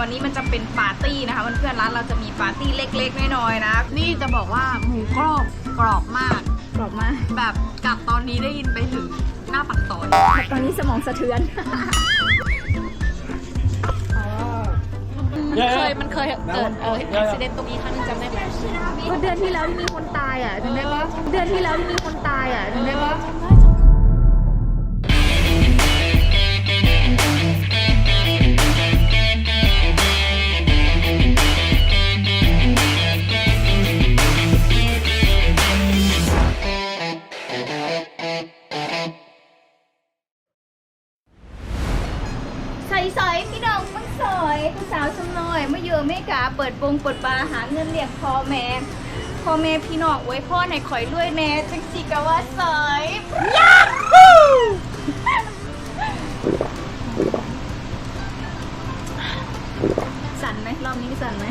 วันนี้มันจะเป็นปาร์ตี้นะคะเพื่อนๆร้านเราจะมีปาร์ตี้เล็กๆน้อยๆนะนี่จะบอกว่าหมูกรอบกรอบมาก กรอบมาก แบบกัดตอนนี้ได้ยินไปถึงหน้าปากซอยตอนนี้สมองสะเทือนมันเคยมันเคยเกิดเอออุบิเหตุตรงนี้ครั้งหนึงจำได้ไหมก็เดือนที่แล้วที่มีคนตายอะจำได้ปะเดือนที่แล้วที่มีคนตายอะจำได้ปะ กาเปิดปงเปิดปลาหาเงินเลี้ยงพ่อแม่พ่อแม่พี่น้องไว้พ่อในข่อยรวยแน่จังสิกะว่าสอยยาฮูสั่นไหมรอบนี้สั่นไหม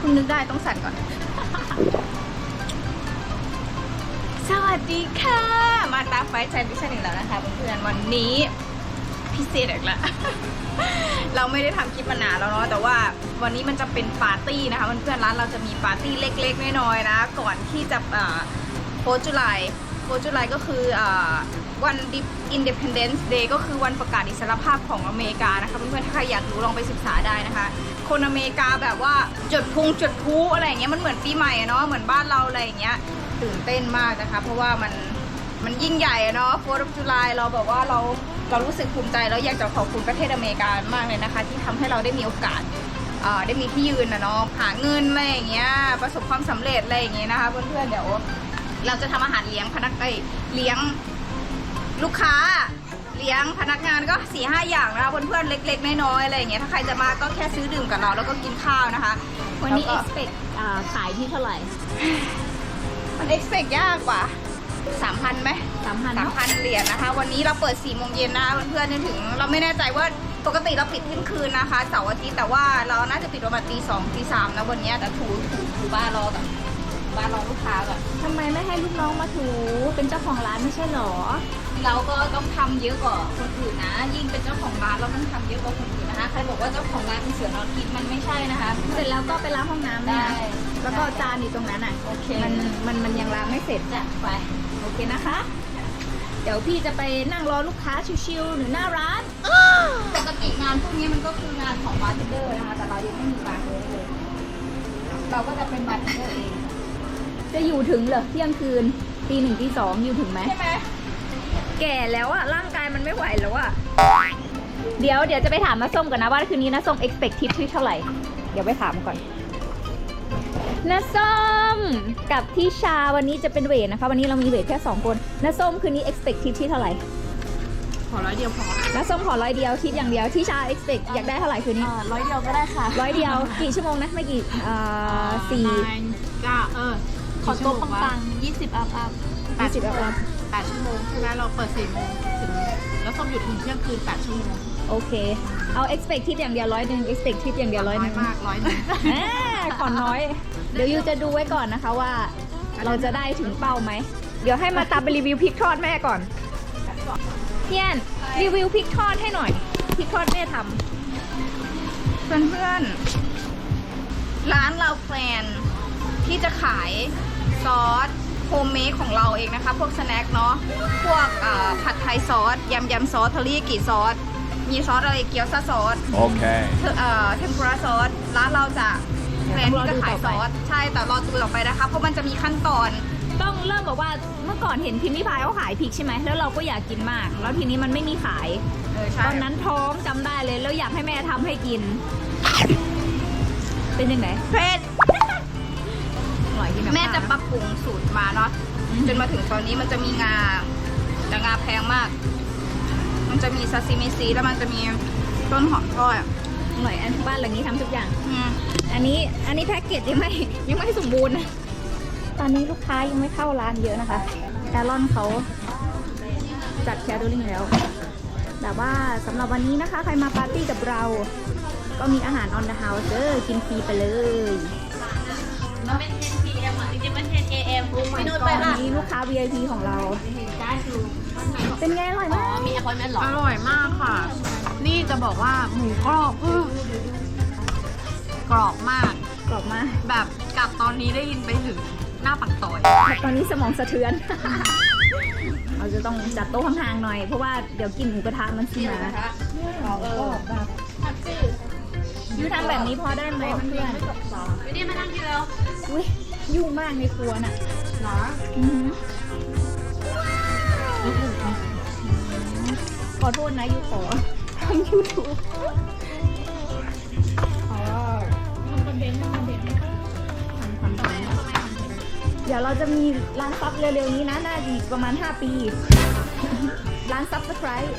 คุณนึกได้ต้องสั่นก่อน สวัสดีค่ะ มาตาไฟท์แชนดิชันอีกแล้วนะคะเพื่อนๆวันนี้ พิเศษอีกแล้ว เราไม่ได้ทำคลิปมานานแล้วเนาะแต่ว่าวันนี้มันจะเป็นปาร์ตี้นะคะเพื่อนๆร้านเราจะมีปาร์ตี้เล็กๆน้อยๆนะ ก่อนที่จะโฟจุไลโฟจุไลก็คืออวัน Independence Day ก็คือวันประกาศอิสรภาพของอเมริกานะคะเพื่อนๆถ้าใครอยากรู้ลองไปศึกษาได้นะคะ คนอเมริกาแบบว่าจุดพุงจุดพลุอะไรอย่างเงี้ยมันเหมือนปีใหม่เนาะเหมือนบ้านเราอะไรอย่างเงี้ยตื่นเต้นมากนะคะ เพราะว่ามันมันยิ่งใหญ่เนาะโฟร์จุลายเราแบบว่าเรา เรารู้สึกภูมิใจแล้วอยากจะขอบคุณประเทศอเมริกามากเลยนะคะ ที่ทำให้เราได้มีโอกาสเอ่อได้มีที่ยืนนะเนาะหาเงินอะไรอย่างเงี้ยประสบความสำเร็จอะไรอย่างเงี้ยนะคะเพื่อนๆเดี๋ยวเราจะทำอาหารเลี้ยงพนักเอ้ยเลี้ยงลูกค้าเลี้ยงพนักงานก็สี่ห้าอย่างนะคะเพื่อนๆเล็ก ๆ น้อยๆอะไรอย่างเงี้ยถ้าใครจะมาก็แค่ซื้อดื่มกับเราแล้วก็กินข้าวนะคะ วันนี้แล้ก็ expect อ่าขายที่เท่าไหร่มัน expect ยากกว่า สามพันไหมสามพันสามพันเหรียญนะคะ วันนี้เราเปิด4ี่โมงเย็นนะคะเพื่อนๆจนถึง เราไม่แน่ใจว่าปกติเราปิดเที่ยงคืนนะคะเสาร์อาทิตย์แต่ว่าเราน่าจะปิดประมาณตีสองตีสามนะวันนี้แต่ถูถูถูบ้านรอก่อนบ้านรอลูกค้าก่อนทำไมไม่ให้ลูกน้องมาถู เป็นเจ้าของร้านไม่ใช่หรอ เราก็ต้องทำเยอะกว่าคนอื่นนะ ยิ่งเป็นเจ้าของร้านเราต้องทำเยอะกว่าคนอื่นนะคะใครบอกว่าเจ้าของร้านเป็นเสือนอนกินมันไม่ใช่นะคะเสร็จแล้วก็ไปล้างห้องน้ำได้นะแล้วก็จานอยู่ตรงนั้นอะ โอเค มันมันมันยังล้างไม่เสร็จ จัดไป โอเคนะคะ เดี๋ยวพี่จะไปนั่งรอลูกค้าชิวๆหรือหน้าร้านปกติงานพวกนี้มันก็คืองานของบาร์เทนเดอร์นะคะ แต่เรายังไม่มีบาร์เทนเดอร์เลยเราก็จะเป็นบาร์เทนเดอร์เองจะอยู่ถึงเหรอเที่ยงคืนตีหนึ่งตีสองอยู่ถึงไหมใช่ไหมแก่แล้วอะร่างกายมันไม่ไหวแล้วอะเดี๋ยวเดี๋ยวจะไปถามน้าส้มก่อนนะว่าคืนนี้น้าส้ม expect tip ที่เท่าไหร่ เดี๋ยวไปถามก่อน น้าส้มกับที่ชาวันนี้จะเป็นเวทนะคะ วันนี้เรามีเวทแค่สองคนน้าส้มคืนนี้ expect tip ที่เท่าไหร่ขอร้อยเดียวพอน้าส้มขอร้อยเดียวทิปอย่างเดียวที่ชา expect อยากได้เท่าไหร่คืนนี้ร้อยเดียวก็ได้ค่ะร้อยเดียวกี่ชั่วโมงนะไม่กี่เอ่อสี่เก้าเออขอโต๊ะปังๆยี่สิบอัพอัพแปดยี่สิชั่บวโมอังพแปดชั่วโมงใช่ไหมเราเปิดสี่โมงถึงแล้วส้มหยุดถึงเที่ยงคืนแปดชั่วโมงโอเค เอา expect tip อย่างเดียวร้อยหนึ่ง expect tip อย่างเดียวร้อยหน้อยนึ่งมากร้อยหนึ่งแหม ขอน้อย เดี๋ยวยูจะดูไว้ก่อนนะคะว่า เราจะได้ถึงเป้าไหม เดี๋ยวให้มาตามไปรีวิวพริกทอดแม่ก่อนเพียนรีวิวพริกทอดให้หน่อยพริกทอดแม่ทเพื่อนๆร้านเราแพลนที่จะขายซอสโฮมเมดของเราเองนะคะ พวกสแน็คเนาะพวกอ่าผัดไทยซอสยำยำซอสเทอริยากิซอสมีซอสอะไรเกี๊ยวซ่าซอส Okay. เทอเอ่อเทมปุระซอสร้านเราจะ แพลนที่จะขายซอสใช่แต่รอดูต่อไปนะคะเพราะมันจะมีขั้นตอนำต้องเริ่มบอกว่าเมื่อก่อนเห็นพิมพ์ริพายเขาขายพริกใช่ไหมแล้วเราก็อยากกินมาก แล้วทีนี้มันไม่มีขาย เออใช่ตอนนั้นท้องจำได้เลยแล้วอยากให้แม่ทำให้กิน เป็นยังไงเผ็ดอร่อยกินแบบแม่จะปรับปรุงสูตรมาเนาะจนมาถึงตอนนี้มันจะมีงาแต่งาแพงมาก มันจะมีซาซิมิซีแล้วมันจะมีต้นหอมทอดอะ อร่อยอันบ้านหลังนี้ทำทุกอย่าง อืมอันนี้อันนี้แพ็กเกจยังไม่ยังไม่สมบูรณ์นะตอนนี้ลูกค้ายังไม่เข้าร้านเยอะนะคะแอรอนเขาจัดแคดริงแล้ว แต่ว่าสำหรับวันนี้นะคะ ใครมาปาร์ตี้กับเรา ก็มีอาหารออนเดอะเฮาส์เด้อกินฟรีไปเลยมันเป็น 10 PM อะจริงๆมัน10 AM พี่นุชไปวัค่ะนนี้ลูกค้า VIP ของเราได้คือเป็นไงอร่อยอ๋อมาก มีอพอยเมนต์หรอ อร่อยมากค่ะ นี่จะบอกว่าหมูกรอบเออกรอบมาก กรอบมากแบบกลับตอนนี้ได้ยินไปถึงหน้าปากซอยตอนนี้สมองสะเทือน เราจะต้องจัดโต๊ะห่างๆหน่อย เพราะว่าเดี๋ยวกินหมูกระทะมันสิมาเออแบบยูทำแบบนี้พอได้ไหมเพื่อนไม่ได้มานั่งกินแล้วๆอุ้ยยุ่งมากในครัวน่ะหรออือหือขอโทษนะยูขอ ทำยูทูบเดี๋ยวเราจะมีร้านซับเร็วๆนี้นะ น่าจะอีกประมาณ 5 ปี ร้านซับสไครต์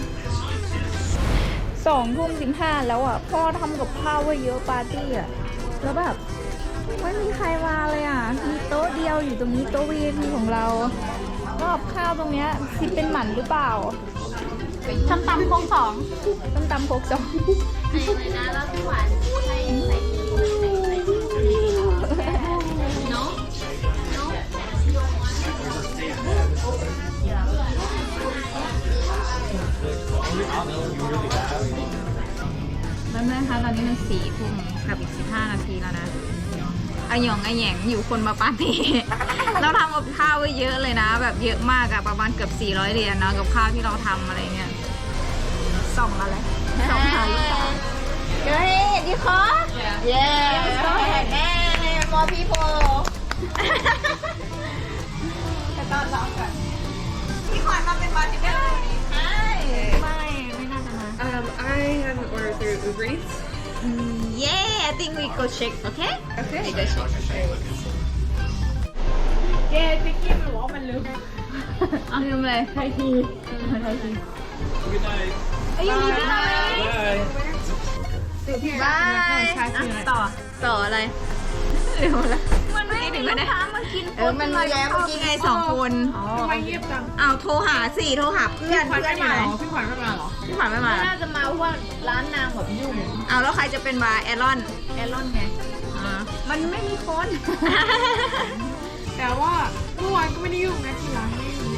สองทุ่มสิบห้าแล้วอะ พ่อทำกับข้าวไว้เยอะปาร์ตี้อะ แล้วแบบไม่มีใครมาเลยอะ มีโต๊ะเดียวอยู่ตรงนี้โต๊ะ VIP ของเรารอบข้าวตรงเนี้ยสิดเป็นหมันหรือเปล่า ทำตำโค้งสองต้องตำโคกจองในนะแล้วพี่หวานใส่ใส่เนาะเนาะนั่นนะคะตอนนี้มันสี่ทุ่มกับอีกสิบห้านาทีแล้วนะอาหยองอาแหยงอยู่คนมาปาร์ตี้ เราทำกับข้าวไว้เยอะเลยนะ แบบเยอะมากอะประมาณเกือบ400เหรียญเนาะกับข้าวที่เราทำอะไรเงี้ย ส่องอะไรส่องหาลูกค้าเฮ้ยดีคอเย้แน่มอพีโพไปต้อนรับกันพี่ขวัญมาเป็นบาร์เทนเดอร์ใช่ไม่ ไม่น่าจะมา Um, I have an order through Uber Eats. Yeah I think we go check okay Okay. we go check เย้ติ๊กกี้มันบอกว่ามันลืมลืมเลยไทยทีไทยทีเอ้ ยยังมีพี่ทำไม Bye. บายต่อ ต่ออะไรเร็วละมันไม่ถึถึงงแล้แล้ววนะนะมันกินเออมันมาแล้วเมื่อกี้ไงสองคนทำไมเงียบจังเอาโทรหาสี่โทรหาเพื่อนขวัญเพื่อไม่นอยู่มาไหนเหรอพี่ขวัญไม่มาเหรอพี่ขวัญไม่มาน่าจะมาเพราะว่าร้านนางแบบยุ่งเอาแล้วใครจะเป็นบาร์แอรอนแอรอนไงอ่ามันไม่มีคนแต่ว่าเมื่อวานก็ไม่ได้ยุ่งนะที่ร้านไม่ได้ยุ่ง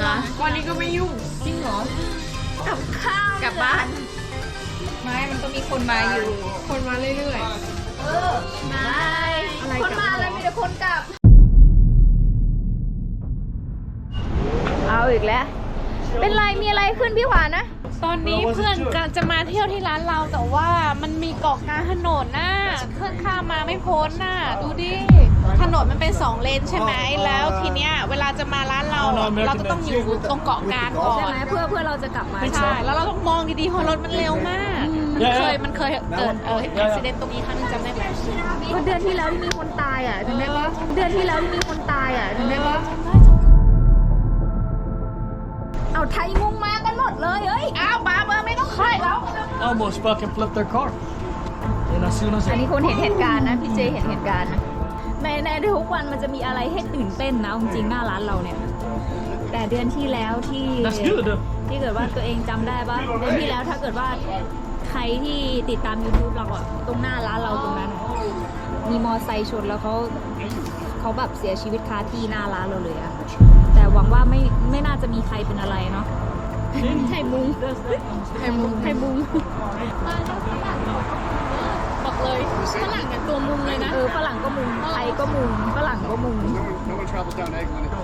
เหรอวันนี้ก็ไม่ยุ่งจริงเหรอ ก็มีคนมาอยู่ คนมาเรื่อยนายคนมาแล้วมีแต่คนกลับ เอาอีกแล้ว เป็นไร มีอะไรขึ้นพี่หวานนะ ตอนนี้เพื่อนกำลังจะมาเที่ยวที่ร้านเราแต่ว่ามันมีเกาะกลางถนนน่ะเครื่องข้ามมาไม่พ้นน่ะดูดิ ถนนมันเป็นสองเลนใช่ไหมแล้วทีเนี้ยเวลาจะมาร้านเราอะเราจะต้องอยู่ตรงเกาะกลางก่อใช่น ไหมเพื่อเพื่อเราจะกลับมา ใช่ แล้วเราต้องมองดีๆเพราะรถมันเร็วมาก มันเคยมันเคยเกิดเอออุบิเหตุตรงนี้ครั้งหนึงจำได้ไหมก็เดือนที่แล้วที่มีคนตายอะจำได้ปะเดือนที่แล้วที่มีคนตายอะจำได้ปะเอาไทยมุงมากันหมดเลยเอ้ยอ้าวบ้าเบอร์ไม่ต้องค่อยแล้ว almost fucking flipped their car. And as soon as อัน they นี้คนเห็นเหตุการณ์นะพี่เจเห็นเหตุการณ์นะในในทุกวันมันจะมีอะไรให้ตื่นเต้นนะเอาจริงๆหน้าร้านเราเนี่ย แต่เดือนที่แล้วที่ That's good. ที่เกิดว่าตัวเองจำได้ปะเดือนที่แล้วถ้าเกิดว่าใค รที่ติดตาม YouTube เราอะตรงหน้าร้านเราตรงนั้น มีมอไซค์ชนแล้วเขาเขาแบบเสียชีวิตคาที่หน้าร้านเราเลยอะแต่หวังว่าไม่ไม่น่าจะมีใครเป็นอะไรเนาะไข่มุงไข่มุงไข่มุงบอกเลยฝรั่งกับตัวมุมเลยนะ เออฝรั่งก็มุงไทยก็มุงฝรั่งก็มุง No one, no one travels down Egg when it's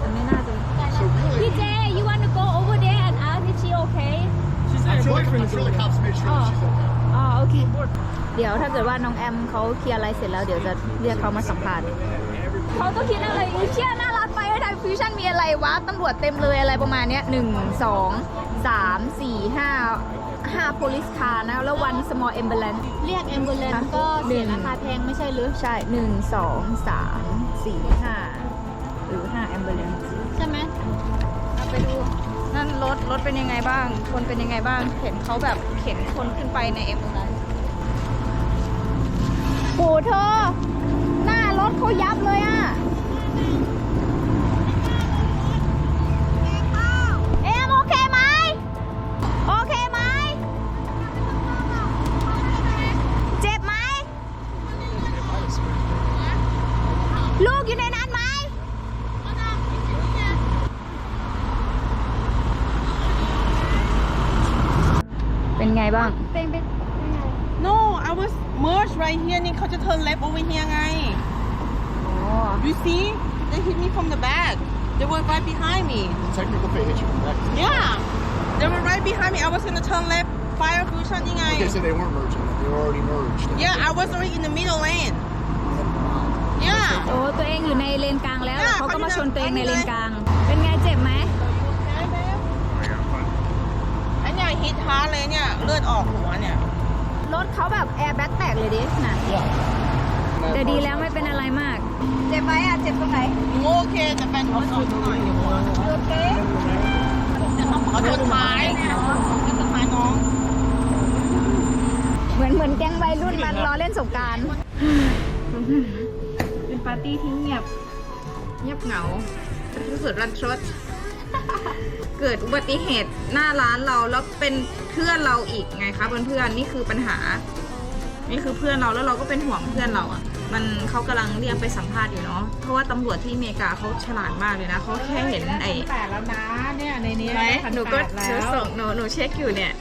มันไม่น่าจะพี่เจ you want to go over there and ask if she okay I'm sure, the, I'm sure the cops made sure that she's okay. อ๋อโอเค เดี๋ยวถ้าเกิดว่าน้องแอมเขาเคลียร์อะไรเสร็จแล้วเดี๋ยวจะเรียกเขามาสัมภาษณ์เขาก็คิดอะไรอีเชี่ยน่ารักไปไทยฟิวชั่นมีอะไรวะตำรวจเต็มเลยอะไรประมาณเนี้ยหนึ่งสองสามสี่ห้าห้า police car นะ แล้ว one small ambulance เรียกแอมบูเลนก็เสียราคาแพงไม่ใช่หรือ ใช่หนึ่งสองสามสี่ห้า รถรถเป็นยังไงบ้าง คนเป็นยังไงบ้าง เห็นเขาแบบเข็นคนขึ้นไปในเอ็มนั้นโหเธอ หน้ารถเขายับเลยอะ they hit me from the back they were right behind me Technical they hit you from back. yeah they were right behind me I was in the turn left fire fusion นี่ไง Okay, so they weren't merging. They were already merged. yeah I was already in the middle lane yeah โอ้ตัวเองอยู่ในเลนกลางแล้วอ่าเขาก็มาเขาชอยู่นตัวเองในในเลนกลาง เป็นไงเจ็บไหมไอ้เนี่ยฮิตฮาร์ดเลยเนี่ย เลือดออกหัวเนี่ย รถเขาแบบแอร์แบ็กแตกเลยดิน่ะ แต่ดีแล้วไม่เป็นอะไรมาก เจ็บไหมอะ เจ็บตรงไหน โอเคจะเป็นรถออกหน่อยหัวโอเคเขาชนท้ายเขาชนท้ายน้อง เหมือนเหมือนแก๊งวัยรุ่นมันรอเล่นสงกรารเป็นปาร์ตี้ที่เงียบ เงียบเหงาที่สุดรันทรสเกิดอุบัติเหตุหน้าร้านเราแล้วเป็นเพื่อนเราอีกไงคะเพื่อนๆนี่คือปัญหา นี่คือเพื่อนเราแล้วเราก็เป็นห่วงเพื่อนเราอะ มันเขากำลังเรียกไปสัมภาษณ์อยู่เนาะ เพราะว่าตำรวจที่อเมริกาเขาฉลาดมากเลยนะเขาแค่เห็นไอ้แปดแล้วนะเนี่ยในนี้ไหนพันหนูแปก็ดหแล้นูวส่งหนูหนูเช็คอยู่เนี่ย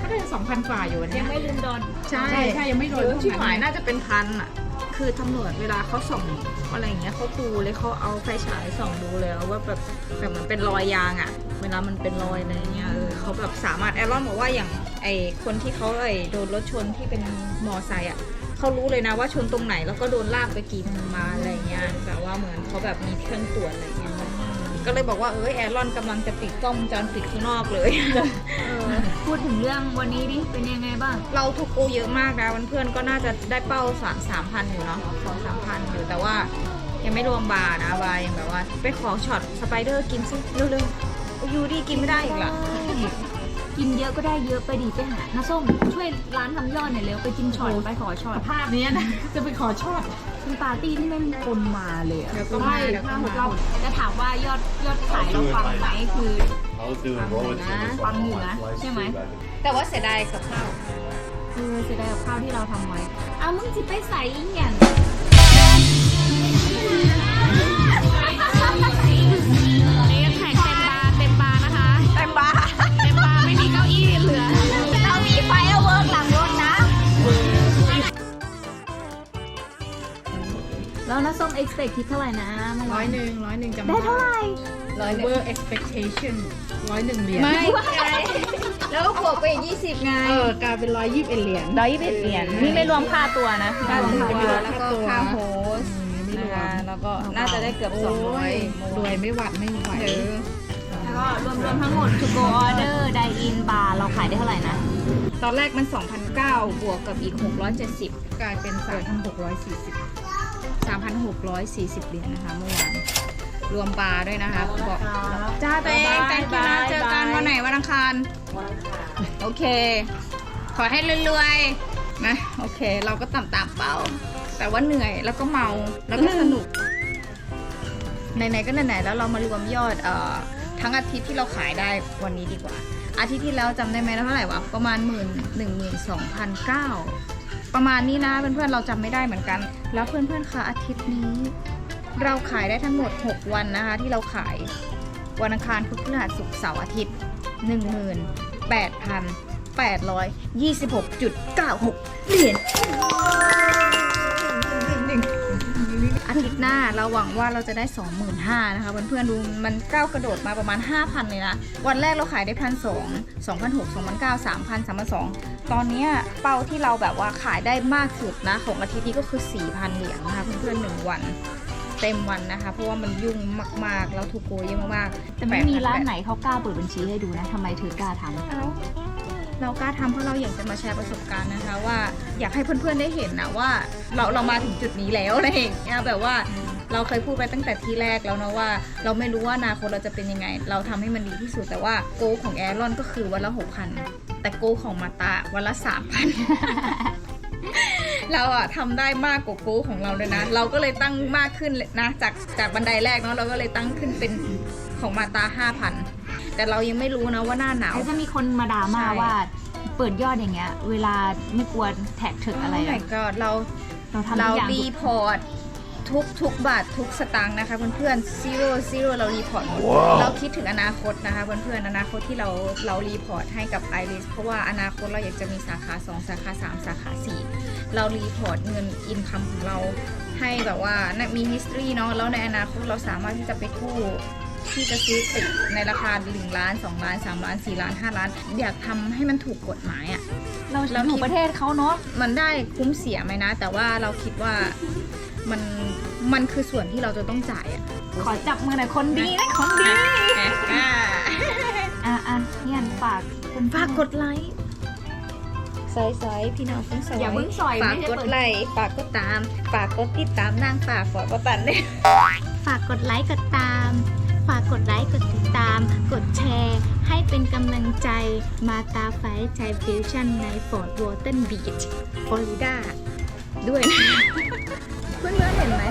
ก็ได้สองพันกว่าอยู่เนี่ยไม่ลืมโดนใช่ใช่ใช่ยังไม่โดนพวกที่หมายนั้นน่าจะเป็นพันอะ คือตำรวจเวลาเขาส่องอะไรอย่างเงี้ยเขาดูเลยเขาเอาไฟฉายส่องดูเลยว่าแบบแบบเหมือนเป็นรอยยางอะ เวลามันเป็นรอยอะไรอย่างเงี้ยเออเขาแบบสามารถแอรอนบอกว่าอย่างไอคนที่เขาไอโดนรถชนที่เป็นมอไซค์อะ เขารู้เลยนะว่าชนตรงไหนแล้วก็โดนลากไปกี่ทางมาอะไรอย่างเงี้ยแบบว่าเหมือนเขาแบบมีเครื่องตรวจอะไรอย่างเงี้ยก็เลยบอกว่าเออแอรอนกำลังจะติดกล้องวงจรปิดข้างนอกเลย พูดถึงเรื่องวันนี้ดิ เป็นยังไงบ้าง เราถูกโกเยอะมากนะเพื่อนๆก็น่าจะได้เป้าสามสามพันอยู่เนาะสองสามพันอยู่แต่ว่ายังไม่รวมบาร์นะบาร์ยังแบบว่า ไปขอช็อตสไปเดอร์กินซิเร็วๆยูดีกินไม่ได้อีกละ กินเยอะก็ได้เยอะไปดีไปหาน้าส้มช่วยร้านทำยอดหน่อยเร็วไปกินช็อตไปขอช็อตภาพเนี้ยนะจะไปขอชอบ เป็นปาร์ตี้ที่ไม่มีคนมาเลยอะเดี๋ยวก็มาเดี๋ยวก็มาจะถามว่ายอดยอดขายเราฟังไหมคือ I was doing Rollerton or ฟัง something อยู่ on นะ my live ใช่ไหม stream back in แต่ว่าเสียดายกับข้าว เออเสียดายกับข้าวที่เราทำไว้อ้าวมึงจิไปใส่อีหยัง แล้วน้าส้ม expect ทิปเท่าไหร่นะเมื่อร้วาอยนหนึ่งร้อยหนึ่งจำได้เท่าไหร่ ร้อย over expectation ร้อยหนึ่งเหรียญไม่ไงแล้วก็บวกไปอีกยี่สิบไง เออกลายเป็นร้อยยี่สิบเอ็ดเหรียญร้อยยี่สิบเหรียญนี่ไม่รวมค่าตัวนะค่าไม่รวมตัวค่าตัว แล้วก็ค่าโฮสต์นะคะแล้วก็น่าจะได้เกือบสองร้อยรวยไม่หวัดไม่ไหวเออแล้วก็รวมรวมทั้งหมด to go order dine in bar เราขายได้เท่าไหร่นะ ตอนแรกมัน 2,009บวกกับอีก 670 กลายเป็นสามพันหกร้อยสี่สิบ 3,640 เหรียญนะคะเมื่อวานรวมบาร์ด้วยนะคะบอกจ้าตัวเองแต่งกันนะเจอกันวันไหนวันอังคารโอเค ขอให้รวยๆนะโอเค เราก็ต่ำตามเป้า แต่ว่าเหนื่อยแล้วก็เมาแล้วก็สนุกไหนๆก็ไหนๆแล้วเรามารวมยอดเอ่อทั้งอาทิตย์ที่เราขายได้วันนี้ดีกว่า อาทิตย์ที่แล้วจำได้ไหมแล้วเท่าไหร่วะประมาณหมื่นหนึ่งหมื่นสองพันเก้า ประมาณนี้นะเพื่อนๆเราจำไม่ได้เหมือนกัน แล้วเพื่อนๆคะอาทิตย์นี้ เราขายได้ทั้งหมด 6 วันนะคะ ที่เราขายวันอังคารพุธพฤหัสศุกร์เสาร์อาทิตย์ 18,826.96เหรียญ อาทิตย์หน้าเราหวังว่าเราจะได้ 25,000นะคะเพื่อนๆดูมันก้าวกระโดดมาประมาณ 5,000 เลยนะ วันแรกเราขายได้พันสองสองพันหกสองพันเก้าสามพันสามพันสองตอนเนี้ยเป้าที่เราแบบว่าขายได้มากสุดนะ ของอาทิตย์นี้ก็คือ 4,000 เหรียญนะคะเพื่อนๆหนึ่งวันเต็มวันนะคะ เพราะว่ามันยุ่งมากๆ แล้วถูกโกยเยอะมากๆแต่ไม่มีร้านไหนเขากล้าเปิดบัญชีให้ดูนะทำไมเธอกล้าทำ เรากล้าทำเพราะเราอยากจะมาแชร์ประสบการณ์นะคะ ว่าอยากให้เพื่อนๆได้เห็นนะว่า เราเรามาถึงจุดนี้แล้วอะไรอย่างเงี้ยแบบว่าเราเคยพูดไปตั้งแต่ที่แรกแล้วนะว่า เราไม่รู้ว่าอนาคตเราจะเป็นยังไง เราทำให้มันดีที่สุดแต่ว่าโกของแอรอนก็คือวันละหกพันแต่โกของมาตาวันละสามพันเราอะทำได้มากกว่าโกของเราเลยนะ เราก็เลยตั้งมากขึ้นนะจากจากบันไดแรกเนาะเราก็เลยตั้งขึ้นเป็นของมาตาห้าพัน แต่เรายังไม่รู้นะว่าหน้าหนาว แล้วจะมีคนมาด่ามาใช่ ว่าเปิดยอดอย่างเงี้ย เวลาไม่กลัวแท็กถึกอะไรโ my อะ god เรา เราทำเราทุกอย่างรีพอร์ตทุกทุกบาททุกสตางค์นะคะเพื่อนๆ zero zero เรารีพอร์ตหมดเราคิดถึงอนาคตนะคะเพื่อนๆอนาคตที่เราเรารีพอร์ตให้กับไอริสเพราะว่าอนาคตเราอยากจะมีสาขา 2 สาขา 3 สาขา 4 เรารีพอร์ตเงินอินคัมของเราให้แบบว่ามี history เนาะแล้วในอนาคตเราสามารถที่จะไปกู้ ที่จะซื้อตึกในราคา1ล้าน2ล้าน3ล้าน4ล้าน5ล้าน อยากทำให้มันถูกกฎหมายอะเราเราอยู่คิดประเทศเขาเนาะมันได้คุ้มเสียไหมนะ แต่ว่าเราคิดว่ามันมันคือส่วนที่เราจะต้องจ่ายอะขอจับมือหน่อยคนดีนะคนดี อะอะอะเฮียนฝากคนฝากกดไลค์ซอยซอยพี่น้องเพิ่งซอยอย่าเพิ่งซอยฝากไม่ใช่กดเปิดไลค์ฝากกดตาม ฝากกดติดตามนางฝากฝากกดตันเลยฝากกดไลค์กดตาม ฝากกดไลค์ กดติดตาม กดแชร์ ให้เป็นกำลังใจมาตาไฟใจฟิวชั่นในฟอร์ดวอเตอร์บีชฟลอริดาด้วยนะเพื่อนๆเห็นไหม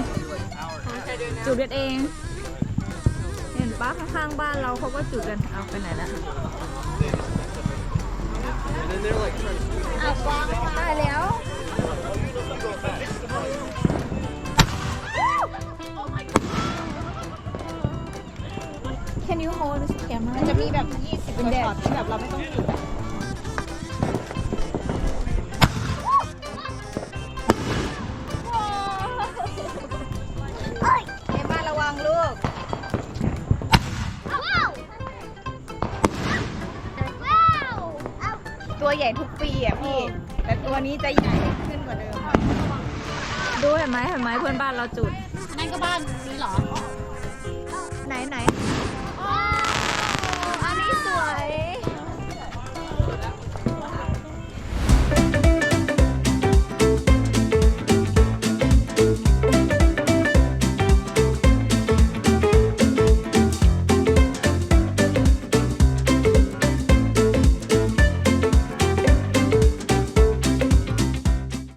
จุดกันเอง เห็นป้าข้างๆบ้านเราเขาก็จุดกันเอาไปไหนละ อตที่แบบเราไม่ต้องจุดเอ็มมาระวังลูก ตัวใหญ่ทุกปีอะพี่ แต่ตัวนี้จะใหญ่ขึ้นกว่าเดิม ดูเห็นไหมเห็นไหมเพื่อนบ้านเราจุด นั่นก็บ้านนี้เหรอ ไหนไหน อันนี้สวย